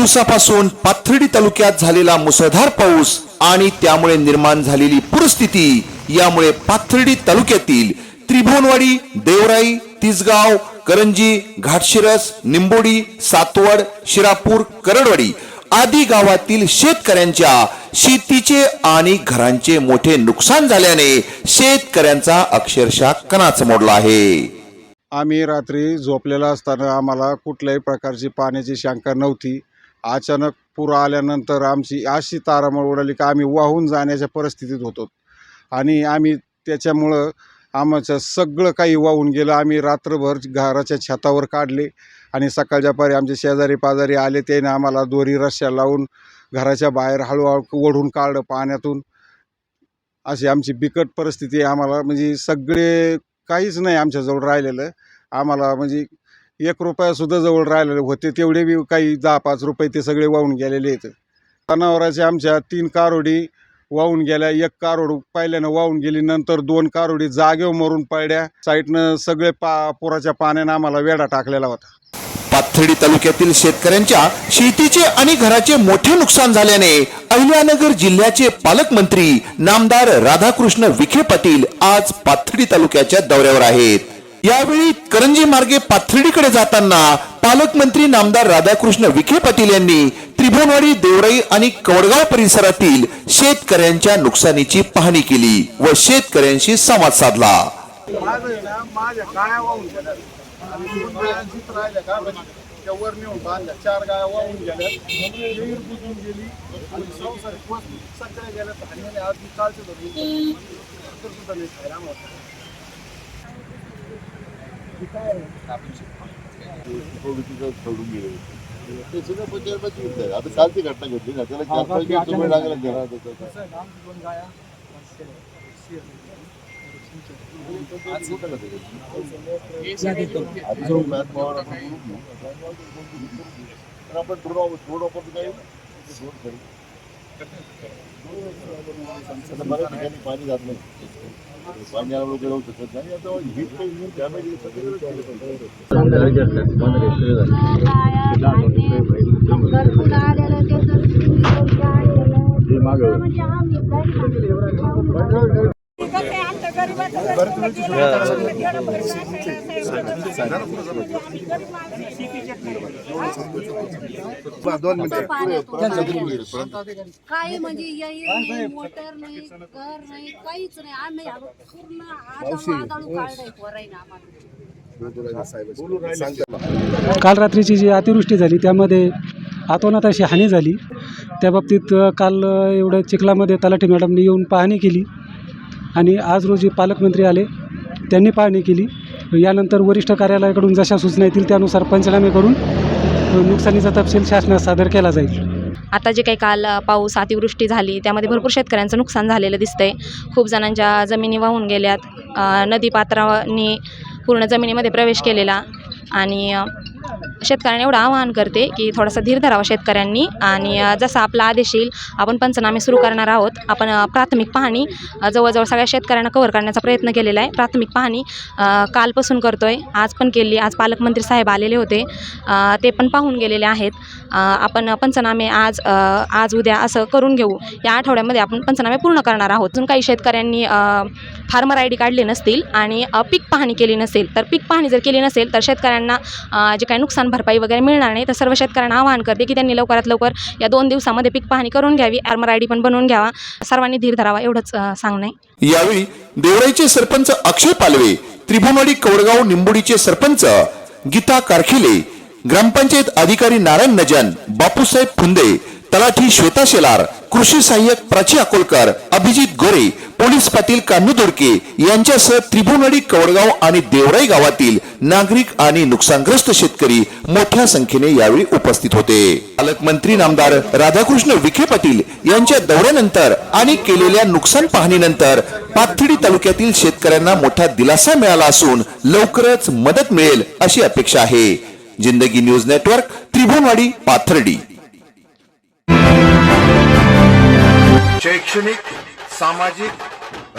दिवसापासून पाथर्डी तालुक्यात झालेला मुसळधार पाऊस आणि त्यामुळे निर्माण झालेली पूरस्थिती यामुळे पाथर्डी तालुक्यातील त्रिभुवनवाडी देवराई तिसगाव करंजी घाटशिरस निंबोडी सातवड शिरापूर करडवाडी आदी गावातील शेतकऱ्यांच्या शेतीचे आणि घरांचे मोठे नुकसान झाल्याने शेतकऱ्यांचा अक्षरशः कणाच मोडला आहे. आम्ही रात्री झोपलेला असताना आम्हाला कुठल्याही प्रकारची पाण्याची शंका नव्हती. अचानक पूर आल्यानंतर आमची अशी तारांबळ उडाली का आम्ही वाहून जाण्याच्या परिस्थितीत होतो. आणि आम्ही त्याच्यामुळं आमचं सगळं काही वाहून गेलं. आम्ही रात्रभर घराच्या छतावर काढले आणि सकाळच्या पारी आमचे शेजारी पाजारी आले. त्याने आम्हाला दोरी रश्या लावून घराच्या बाहेर हळूहळू ओढून काढलं पाण्यातून. अशी आमची बिकट परिस्थिती आम्हाला म्हणजे सगळे काहीच नाही आमच्याजवळ राहिलेलं. आम्हाला म्हणजे एक रुपयासुद्धा जवळ राहिलेले होते तेवढे बी काही दहा पाच रुपये ते सगळे वाहून गेलेले आहेत. जनावराच्या आमच्या तीन कारोडी वाहून गेल्या एक कारोड पहिल्यानं वाहून गेली नंतर दोन कारोडी जागेवर मरून पडल्या. साईडनं सगळे पा पुराच्या पाण्यानं आम्हाला वेढा टाकलेला होता. पाथर्डी तालुक्यातील शेतकऱ्यांच्या शेतीचे आणि घराचे मोठे नुकसान झाल्याने अहिल्यानगर जिल्ह्याचे पालकमंत्री नामदार राधाकृष्ण विखे पाटील आज पाथर्डी तालुक्याच्या दौऱ्यावर आहेत. यावेळी करंजी मार्गे पाथर्डीकडे जाताना पालकमंत्री नामदार राधाकृष्ण विखे पाटील यांनी त्रिभुवनवाडी देवराई आणि कवडगाव परिसरातील शेतकऱ्यांच्या नुकसानीची पाहणी केली व शेतकऱ्यांशी संवाद साधला. म्हणजे? वर नेऊन बांधल्या. चार गाया वाहून गेल्या. विहीर बुजून गेली. आणि संसारिक वस्तू सगळ्या गेल्या धान्याने आज धरून सुद्धा नाही खायला आम्हाला. ते सगळं पंचायत युद्ध आहे. आता कालची घटना घडली ना त्याला चार पाच दिवस वेळ लागला घरात होता. कसं आहे ना, दोन गाया आज कुठं का ते? आता जाऊन मॅच पॉवर आपण करू घेऊ. पण आता बऱ्याच ठिकाणी पाणी जात नाही. पाणी आल्यामुळे शकत नाही आता हीट काही डॅमेज सगळं काही म्हणजे येईल नाही मोटर नाही घर नाही काहीच नाही. आम्ही आता पूर्ण आता वादळू काढलंय पोराईनं आम्हाला. काल रात्रीची जी अतिवृष्टी झाली त्यामध्ये अतोनात अशी हानी झाली. त्या बाबतीत काल अ, एवढं चिखलामध्ये तलाठी मॅडमनी येऊन पाहणी केली. आणि आज रोजी पालकमंत्री आले त्यांनी पाहणी केली. यानंतर वरिष्ठ कार्यालयाकडून जशा सूचना येतील त्यानुसार पंचनामे करून नुकसानीचा तपशील शासनास सादर केला जाईल. आता जे काही काल पाऊस अतिवृष्टी झाली त्यामध्ये भरपूर शेतकऱ्यांचं नुकसान झालेलं दिसतंय. खूप जणांच्या जमिनी वाहून गेल्यात. नदी नदीपात्रांनी पूर्ण जमिनीमध्ये प्रवेश केलेला आणि शेतकऱ्यांना एवढं आवाहन करते की थोडासा धीर धरावा शेतकऱ्यांनी. आणि जसा आपला आदेश येईल आपण पंचनामे सुरू करणार आहोत. आपण प्राथमिक पाहणी जवळजवळ सगळ्या शेतकऱ्यांना कव्हर करण्याचा प्रयत्न केलेला आहे. प्राथमिक पाहणी कालपासून करतो आहे आज पण केली आज पालकमंत्री साहेब आलेले होते. ते पण पाहून गेलेले आहेत. आपण पंचनामे आज आज उद्या असं करून घेऊ. या आठवड्यामध्ये आपण पंचनामे पूर्ण करणार आहोत. अजून काही शेतकऱ्यांनी फार्मर आय डी काढले नसतील आणि पीक पाहणी केली नसेल तर पीक पाहणी जर केली नसेल तर शेतकऱ्यांना जे काही नुकसान भरपाई वगैरे मिळणार नाही. तर सर्व शेतकऱ्यांना आवाहन करते की त्यांनी लवकरात लवकर या दोन दिवसामध्ये पीक पाहणी करून घ्यावी. आर्मर आयडी पण बनवून घ्यावा. सर्वांनी धीर धरावा एवढंच सांगणं आहे. यावेळी देवळाईचे सरपंच अक्षय पालवे त्रिभुवनवाडी कवडगाव निंबोडीचे सरपंच गीता कारखिले ग्रामपंचायत अधिकारी नारायण नजन बापूसाहेब फुंदे तलाठी श्वेता शेलार कृषी सहाय्यक प्राची अकोलकर अभिजित गोरे पोलीस पाटील कान्हू यांच्यासह त्रिभुवनडी कवडगाव आणि देवराई गावातील नागरिक आणि नुकसानग्रस्त शेतकरी मोठ्या संख्येने यावेळी उपस्थित होते. पालकमंत्री नामदार राधाकृष्ण विखे पाटील यांच्या दौऱ्यानंतर आणि केलेल्या नुकसान पाहणीनंतर पाथर्डी तालुक्यातील शेतकऱ्यांना मोठा दिलासा मिळाला असून लवकरच मदत मिळेल अशी अपेक्षा आहे. जिंदगी न्यूज नेटवर्क त्रिभुवनवाडी पाथर्डी. शैक्षणिक सामाजिक